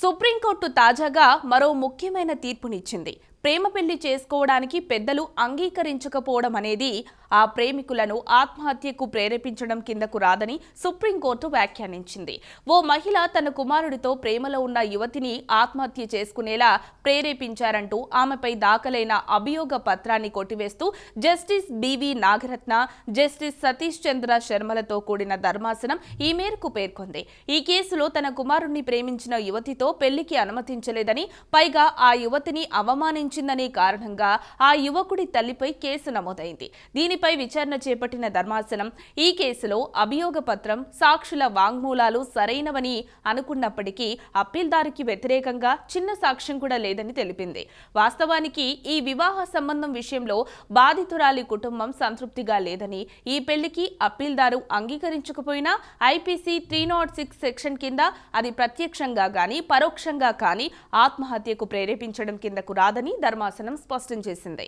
Supreme court తాజాగా మరో ముఖ్యమైన తీర్పునిచ్చింది. ప్రేమ పెళ్ళి చేసుకోవడానికి పెద్దలు అంగీకరించకపోవడం అనేది ఆ ప్రేమికులను ఆత్మహత్యకు ప్రేరేపించడం కిందకు రాదని సుప్రీంకోర్టు వ్యాఖ్యానించింది. ఓ మహిళ తన కుమారుడితో ప్రేమలో ఉన్న యువతిని ఆత్మహత్య చేసుకునేలా ప్రేరేపించారంటూ ఆమెపై దాఖలైన అభియోగ పత్రాన్ని కొట్టివేస్తూ justice B V Nagarathna justice Satish Chandra శర్మలతో కూడిన ధర్మాసనం ఈ మేరకు పేర్కొంది. ఈ కేసులో తన కుమారుణ్ణి ప్రేమించిన యువతితో పెళ్ళికి అనుమతించలేదని పైగా ఆ యువతిని అవమానించిందనే కారణంగా ఆ యువకుడి తల్లిపై కేసు నమోదైంది. దీనిపై విచారణ చేపట్టిన ధర్మాసనం ఈ కేసులో అభియోగ పత్రం సాక్షుల వాంగ్మూలాలు సరైనవని అనుకున్నప్పటికీ అప్పీల్దారుకి వ్యతిరేకంగా చిన్న సాక్ష్యం కూడా లేదని తెలిపింది. వాస్తవానికి ఈ వివాహ సంబంధం విషయంలో బాధితురాలి కుటుంబం సంతృప్తిగా లేదని ఈ పెళ్ళికి అప్పీల్దారు అంగీకరించకపోయినా IPC three nought six section కింద అది ప్రత్యక్షంగా కానీ పరోక్షంగా కానీ ఆత్మహత్యకు ప్రేరేపించడం కిందకు రాదని ధర్మాసనం స్పష్టం చేసింది.